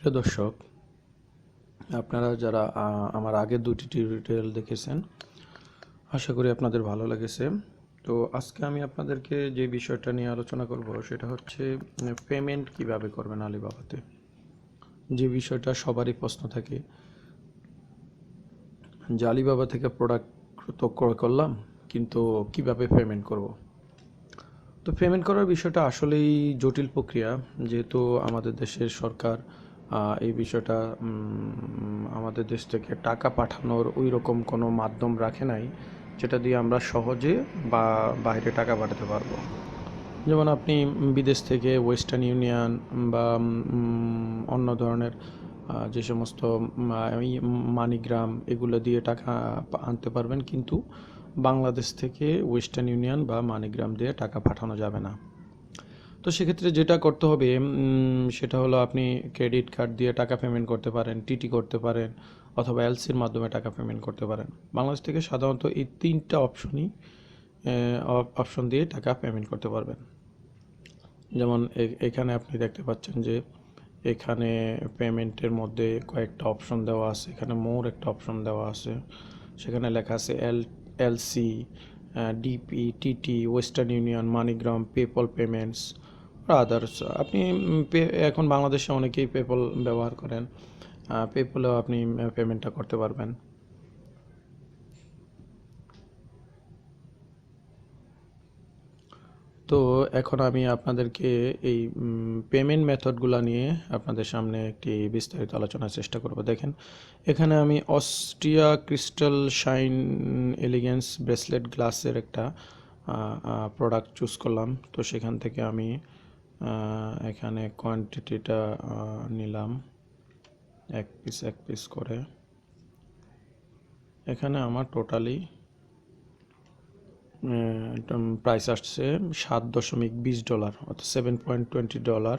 প্রিয় দর্শক, আপনারা যারা আমার আগের দুটি টিউটোরিয়াল দেখেছেন, আশা করি আপনাদের ভালো লেগেছে। তো আজকে আমি আপনাদেরকে যে বিষয়টা নিয়ে আলোচনা করব, সেটা হচ্ছে পেমেন্ট কীভাবে করবেন আলিবাবাতে। যে বিষয়টা সবারই প্রশ্ন থাকে, যে আলিবাবা থেকে প্রোডাক্ট তো ক্রয় করলাম, কিন্তু কীভাবে পেমেন্ট করব? তো পেমেন্ট করার বিষয়টা আসলেই জটিল প্রক্রিয়া, যেহেতু আমাদের দেশের সরকার এই বিষয়টা আমাদের দেশ থেকে টাকা পাঠানোর ওই রকম কোনো মাধ্যম রাখে নাই, যেটা দিয়ে আমরা সহজে বা বাইরে টাকা পাঠাতে পারব। যেমন আপনি বিদেশ থেকে ওয়েস্টার্ন ইউনিয়ন বা অন্য ধরনের যে সমস্ত মানিগ্রাম এগুলো দিয়ে টাকা আনতে পারবেন, কিন্তু বাংলাদেশ থেকে ওয়েস্টার্ন ইউনিয়ন বা মানিগ্রাম দিয়ে টাকা পাঠানো যাবে না। তো সেক্ষেত্রে যেটা করতে হবে সেটা হলো আপনি ক্রেডিট কার্ড দিয়ে টাকা পেমেন্ট করতে পারেন টিটি করতে পারেন, অথবা এলসির মাধ্যমে টাকা পেমেন্ট করতে পারেন। বাংলাদেশ থেকে সাধারণত এই তিনটা অপশনই অপশন দিয়ে টাকা পেমেন্ট করতে পারবেন। যেমন এখানে আপনি দেখতে পাচ্ছেন যে, এখানে পেমেন্টের মধ্যে কয়েকটা অপশন দেওয়া আছে, এখানে মোর একটা অপশন দেওয়া আছে। সেখানে লেখা আছে L LC DP TT Western Union MoneyGram PayPal payments others আপনি এখন বাংলাদেশে অনেকেই পেপল ব্যবহার করেন। পেপলেও আপনি পেমেন্টটা করতে পারবেন। তো এখন আমি আপনাদেরকে এই পেমেন্ট মেথডগুলো নিয়ে আপনাদের সামনে একটি বিস্তারিত আলোচনার চেষ্টা করব। দেখেন, এখানে আমি Austria crystal shine elegance bracelet গ্লাসের একটা প্রোডাক্ট চুজ করলাম। তো সেখান থেকে আমি এখানে কোয়ান্টিটিটা নিলাম। এক পিস এক পিস করে। এখানে আমার টোটালি প্রাইস আসছে সাত দশমিক বিশ ডলার অর্থাৎ সেভেন পয়েন্ট টোয়েন্টি ডলার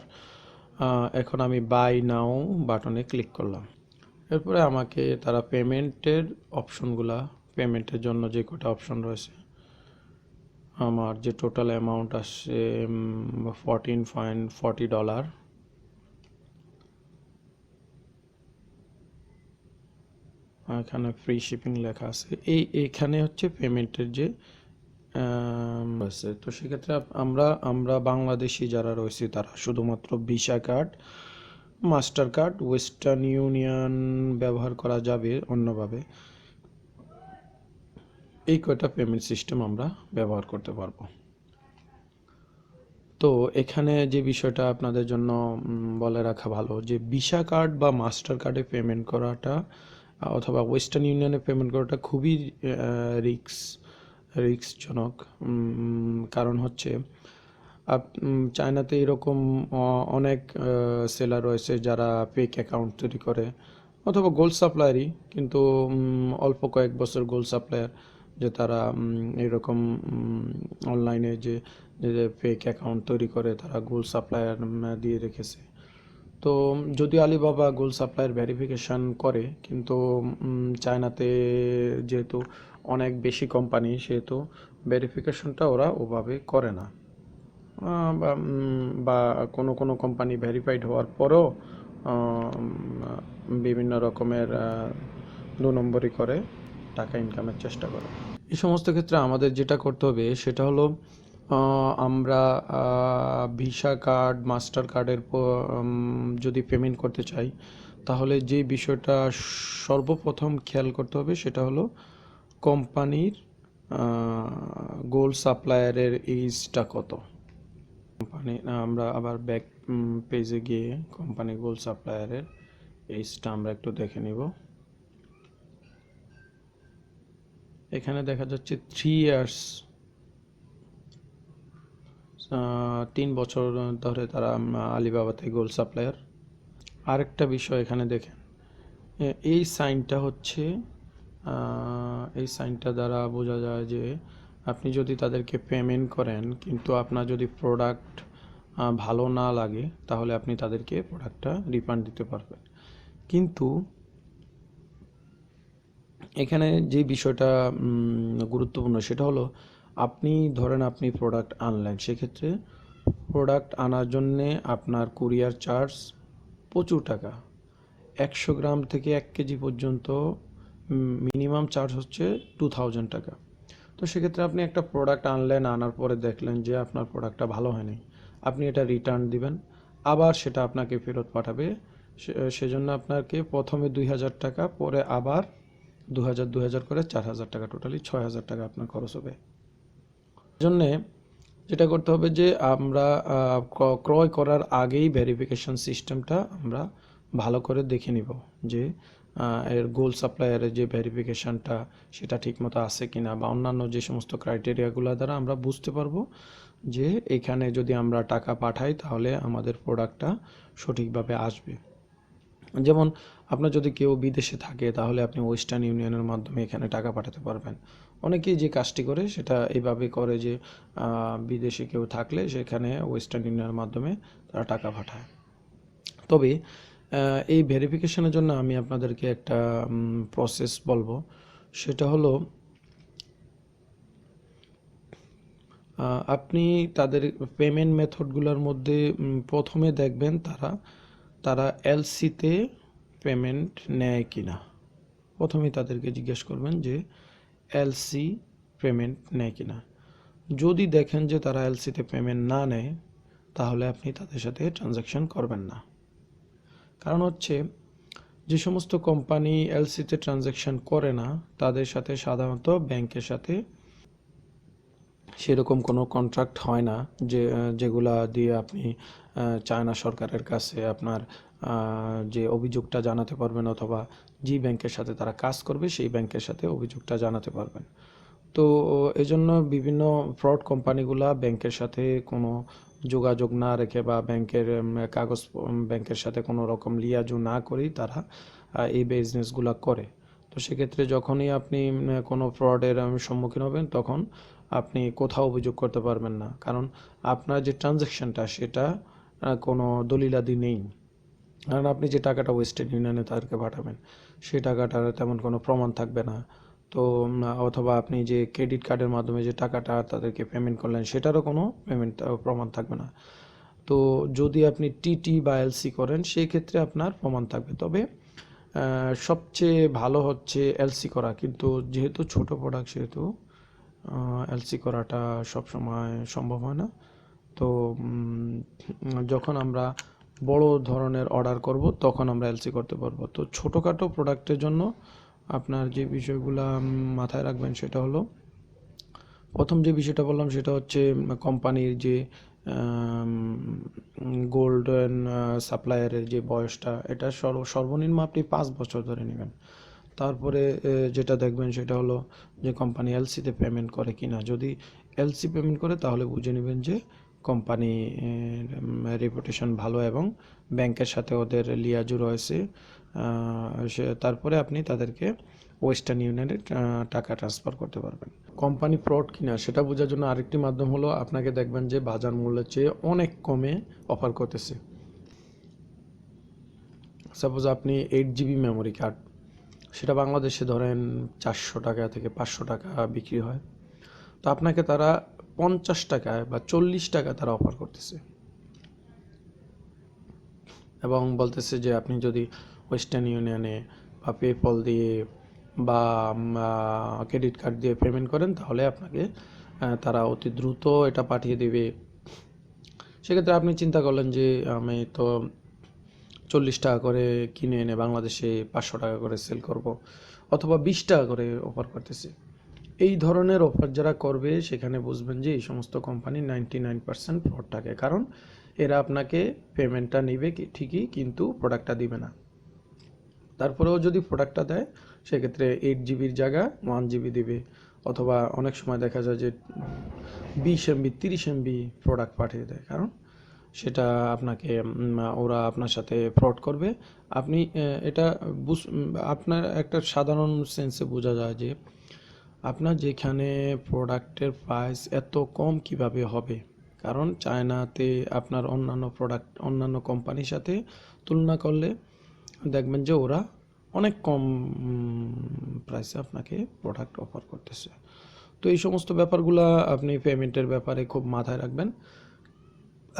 এখন আমি বাই নাও বাটনে ক্লিক করলাম। এরপরে আমাকে তারা পেমেন্টের অপশনগুলা পেমেন্টের জন্য যে কটা অপশন রয়েছে আমার যে টোটাল অ্যামাউন্ট আসছে ফরটিন পয়েন্ট ফর্টি ডলার এখানে ফ্রি শিপিং লেখা আছে। এই, এখানে হচ্ছে পেমেন্টের যে আছে। তো সেক্ষেত্রে আমরা আমরা বাংলাদেশি যারা রয়েছে, তারা শুধুমাত্র Visa card Master card Western Union ব্যবহার করা যাবে অন্যভাবে। এই কয়টা পেমেন্ট সিস্টেম আমরা ব্যবহার করতে পারব? তো এখানে যে বিষয়টা আপনাদের জন্য বলে রাখা ভালো, যে ভিসা কার্ড বা মাস্টার কার্ডে পেমেন্ট করাটা অথবা ওয়েস্টার্ন ইউনিয়নে পেমেন্ট করাটা খুবই রিক্স রিক্সজনক কারণ হচ্ছে চায়নাতে এরকম অনেক সেলার রয়েছে যারা ফেক অ্যাকাউন্ট তৈরি করে, অথবা গোল্ড সাপ্লায়ারই কিন্তু অল্প কয়েক বছর গোল্ড সাপ্লায়ার যে তারা এরকম অনলাইনে যে ফেক অ্যাকাউন্ট তৈরি করে, তারা গোল্ড সাপ্লায়ার দিয়ে রেখেছে। তো যদি আলিবাবা গোল্ড সাপ্লাইয়ের ভেরিফিকেশন করে, কিন্তু চায়নাতে যেহেতু অনেক বেশি কোম্পানি সেহেতু ভেরিফিকেশনটা ওরা ওভাবে করে না। বা কোনো কোনো কোম্পানি ভেরিফাইড হওয়ার পরও বিভিন্ন রকমের দু নম্বরই করে। টাকা ইনকামের চেষ্টা করে। এই সমস্ত ক্ষেত্রে আমাদের যেটা করতে হবে, সেটা হলো আমরা ভিসা কার্ড মাস্টার কার্ডের যদি পেমেন্ট করতে চাই, তাহলে যে বিষয়টা সর্বপ্রথম খেয়াল করতে হবে, সেটা হলো কোম্পানির গোল্ড সাপ্লায়ারের এইজটা কত। কোম্পানি, আমরা আবার ব্যাক পেজে গিয়ে কোম্পানি গোল্ড সাপ্লায়ারের এইজটা আমরা একটু দেখে নিব। এখানে দেখা যাচ্ছে থ্রি ইয়ার্স তিন বছর ধরে তারা আলিবাবাতে গোল্ড সাপ্লায়ার আরেকটা বিষয় এখানে দেখেন এই সাইনটা হচ্ছে এই সাইনটা দ্বারা বোঝা যায় যে আপনি যদি তাদেরকে পেমেন্ট করেন, কিন্তু আপনার যদি প্রোডাক্ট ভালো না লাগে, তাহলে আপনি তাদেরকে প্রোডাক্টটা রিফান্ড দিতে পারবেন। কিন্তু এখানে যে বিষয়টা গুরুত্বপূর্ণ সেটা হলো, আপনি ধরেন আপনি প্রোডাক্ট আনলেন, সেক্ষেত্রে প্রোডাক্ট আনার জন্যে আপনার কুরিয়ার চার্জ প্রচুর টাকা। একশো গ্রাম থেকে এক কেজি পর্যন্ত মিনিমাম চার্জ হচ্ছে টু থাউজেন্ড টাকা। তো সেক্ষেত্রে আপনি একটা প্রোডাক্ট আনলেন, আনার পরে দেখলেন যে আপনার প্রোডাক্টটা ভালো হয়নি। আপনি এটা রিটার্ন দিবেন, আবার সেটা আপনাকে ফেরত পাঠাবে। সেজন্য আপনাকে প্রথমে দুই হাজার টাকা, পরে আবার দু হাজার দু হাজার করে চার হাজার টাকা টোটালি ছয় হাজার টাকা আপনার খরচ হবে। জন্যে যেটা করতে হবে যে আমরা ক্রয় করার আগেই ভেরিফিকেশন সিস্টেমটা আমরা ভালো করে দেখে নিব যে এর গোল সাপ্লায়ারের যে ভেরিফিকেশনটা সেটা ঠিকমতো আছে কিনা বা অন্যান্য যে সমস্ত ক্রাইটেরিয়াগুলো দ্বারা আমরা বুঝতে পারব যে এখানে যদি আমরা টাকা পাঠাই তাহলে আমাদের প্রোডাক্টটা সঠিকভাবে আসবে। যেমন আপনার যদি কেউ বিদেশে থাকে, তাহলে আপনি ওয়েস্টার্ন ইউনিয়নের মাধ্যমে এখানে টাকা পাঠাতে পারবেন। অনেকেই যে কাজটি করে, সেটা এইভাবে করে যে বিদেশে কেউ থাকলে সেখানে ওয়েস্টার্ন ইউনিয়নের মাধ্যমে তারা টাকা পাঠায়। তবে এই ভেরিফিকেশনের জন্য আমি আপনাদেরকে একটা প্রসেস বলব। সেটা হলো আপনি তাদের পেমেন্ট মেথডগুলোর মধ্যে প্রথমে দেখবেন তারা তারা এলসিতে পেমেন্ট নেয় কি না প্রথমেই তাদেরকে জিজ্ঞেস করবেন যে এলসি পেমেন্ট নেয় কি না যদি দেখেন যে তারা এলসিতে পেমেন্ট না নেয়, তাহলে আপনি তাদের সাথে ট্রানজাকশন করবেন না। কারণ হচ্ছে, যে সমস্ত কোম্পানি এলসিতে ট্রানজাকশন করে না, তাদের সাথে সাধারণত ব্যাংকের সাথে সেরকম কোনো কন্ট্রাক্ট হয় না যে যেগুলা দিয়ে আপনি চায়না সরকারের কাছে আপনার যে অভিযোগটা জানাতে পারবেন অথবা যে ব্যাংকের সাথে তারা কাজ করবে সেই ব্যাংকের সাথে অভিযোগটা জানাতে পারবেন। তো এজন্য বিভিন্ন ফ্রড কোম্পানিগুলা ব্যাংকের সাথে কোনো যোগাযোগ না রেখে বা ব্যাংকের কাগজ ব্যাংকের সাথে কোনো রকম লিয়াজু না করেই তারা এই বিজনেসগুলা করে। তো সেক্ষেত্রে যখনই আপনি কোনো ফ্রডের সম্মুখীন হবেন তখন আপনি কোথাও অভিযোগ করতে পারবেন না। কারণ আপনার যে ট্রানজ্যাকশনটা, সেটা কোনো দলিলাদি নেই। কারণ আপনি যে টাকাটা ওয়েস্টার্ন ইউনিয়নে তাদেরকে পাঠাবেন, সেই টাকাটার তেমন কোনো প্রমাণ থাকবে না। তো অথবা আপনি যে ক্রেডিট কার্ডের মাধ্যমে যে টাকাটা তাদেরকে পেমেন্ট করলেন, সেটারও কোনো পেমেন্ট প্রমাণ থাকবে না। তো, যদি আপনি টিটি বা এলসি করেন, সেই ক্ষেত্রে আপনার প্রমাণ থাকবে। তবে সবচেয়ে ভালো হচ্ছে এলসি করা। কিন্তু যেহেতু ছোট প্রোডাক্ট সেহেতু এলসি করাটা সবসময় সম্ভব হয় না। তো যখন আমরা বড় ধরনের অর্ডার করব, তখন আমরা এলসি করতে পারব। তো, ছোটোখাটো প্রোডাক্টের জন্য আপনার যে বিষয়গুলো মাথায় রাখবেন সেটা হলো, প্রথম যে বিষয়টা বললাম সেটা হচ্ছে কোম্পানির যে গোল্ডেন সাপ্লায়ারের যে বয়সটা, এটা সর্ব, সর্বনিম্ন আপনি পাঁচ বছর ধরে নেবেন। তারপরে যেটা দেখবেন সেটা হলো যে কোম্পানি এলসিতে পেমেন্ট করে কিনা। যদি এলসি পেমেন্ট করে, তাহলে বুঝে নেবেন যে কোম্পানি রেপুটেশন ভালো এবং ব্যাংকের সাথে ওদের লিয়াজু রয়েছে। তারপরে আপনি তাদেরকে ওয়েস্টার্ন ইউনিয়নে টাকা ট্রান্সফার করতে পারবেন। কোম্পানি ফ্রড কিনা, সেটা বোঝার জন্য আরেকটি মাধ্যম হলো আপনাকে দেখবেন যে বাজার মূল্যের চেয়ে অনেক কমে অফার করতেছে। সাপোজ আপনি এইট জিবি মেমোরি কার্ড সেটা বাংলাদেশে ধরেন চারশো টাকা থেকে পাঁচশো টাকা বিক্রি হয়। তো আপনাকে তারা পঞ্চাশ টাকায় বা চল্লিশ টাকা তারা অফার করতেছে। এবং বলতেছে যে আপনি যদি ওয়েস্টার্ন ইউনিয়নে বা পেপল দিয়ে বা ক্রেডিট কার্ড দিয়ে পেমেন্ট করেন, তাহলে আপনাকে তারা অতি দ্রুত এটা পাঠিয়ে দেবে। সেক্ষেত্রে আপনি চিন্তা করলেন যে আমি তো চল্লিশ টাকা করে কিনে এনে বাংলাদেশে পাঁচশো টাকা করে সেল করব অথবা বিশ টাকা করে অফার করতেছে। এই ধরনের অফার যারা করবে, সেখানে বুঝবেন যে এই সমস্ত company ninety nine percent fraud থাকে। কারণ এরা আপনাকে পেমেন্টটা নেবে ঠিকই, কিন্তু প্রোডাক্টটা দিবে না। তারপরেও যদি প্রোডাক্টটা দেয়, সেক্ষেত্রে এইট জিবির জায়গা ওয়ান জিবি দেবে। অথবা অনেক সময় দেখা যায় যে বিশ এমবি তিরিশ এমবি প্রোডাক্ট পাঠিয়ে দেয়। কারণ সেটা আপনাকে ওরা আপনার সাথে ফ্রড করবে। আপনি এটা বুঝ আপনার একটা সাধারণ সেন্সে বোঝা যায় যে, আপনার যেখানে প্রোডাক্টের প্রাইস এত কম কীভাবে হবে? কারণ চায়নাতে আপনার অন্যান্য প্রোডাক্ট অন্যান্য কোম্পানির সাথে তুলনা করলে দেখবেন যে ওরা অনেক কম প্রাইসে আপনাকে প্রোডাক্ট অফার করতেছে। তো এই সমস্ত ব্যাপারগুলো আপনি পেমেন্টের ব্যাপারে খুব মাথায় রাখবেন।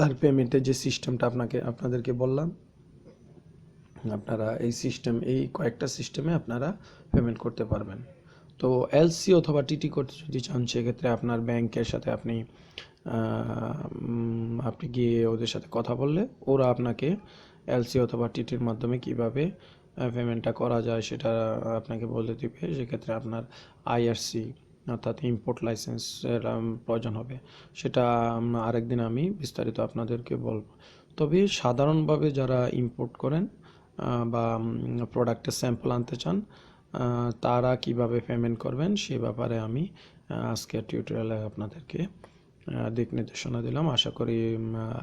আর পেমেন্টের যে সিস্টেমটা আপনাকে, আপনাদেরকে বললাম, আপনারা এই সিস্টেম, এই কয়েকটা সিস্টেমে আপনারা পেমেন্ট করতে পারবেন। তো এলসি অথবা টিটি করতে যদি চান, সেক্ষেত্রে আপনার ব্যাংকের সাথে আপনি আপনি গিয়ে ওদের সাথে কথা বললে ওরা আপনাকে এলসি অথবা টিটির মাধ্যমে কীভাবে পেমেন্টটা করা যায় সেটা আপনাকে বলে দিবে। সেক্ষেত্রে আপনার আইআরসি অর্থাৎ ইম্পোর্ট লাইসেন্সের প্রয়োজন হবে। সেটা আরেকদিন আমি বিস্তারিত আপনাদেরকে বলব। তবে সাধারণভাবে যারা ইম্পোর্ট করেন বা প্রোডাক্টের স্যাম্পল আনতে চান তারা কীভাবে পেমেন্ট করবেন সে ব্যাপারে আমি আজকের টিউটোরিয়ালে আপনাদেরকে দিক নির্দেশনা দিলাম। আশা করি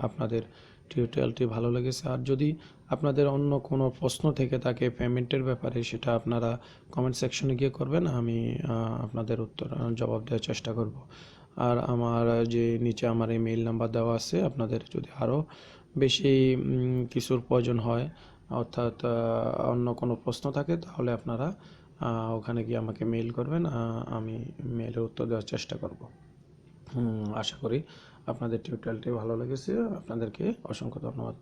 আপনাদের টিউটোরিয়ালটি ভালো লেগেছে। আর যদি আপনাদের অন্য কোনো প্রশ্ন থেকে থাকে পেমেন্টের ব্যাপারে, সেটা আপনারা কমেন্ট সেকশনে গিয়ে করবেন, আমি আপনাদের উত্তর জবাব দেওয়ার চেষ্টা করব। আর আমার যে নিচে আমার ইমেইল নাম্বার দেওয়া আছে, আপনাদের যদি আরও বেশি কিছুর প্রয়োজন হয়, অর্থাৎ অন্য কোনো প্রশ্ন থাকে, তাহলে আপনারা ওখানে গিয়ে আমাকে মেইল করবেন আমি মেইলের উত্তর দেওয়ার চেষ্টা করব। আশা করি আপনাদের টিউটোরিয়ালটি ভালো লেগেছে আপনাদেরকে অসংখ্য ধন্যবাদ।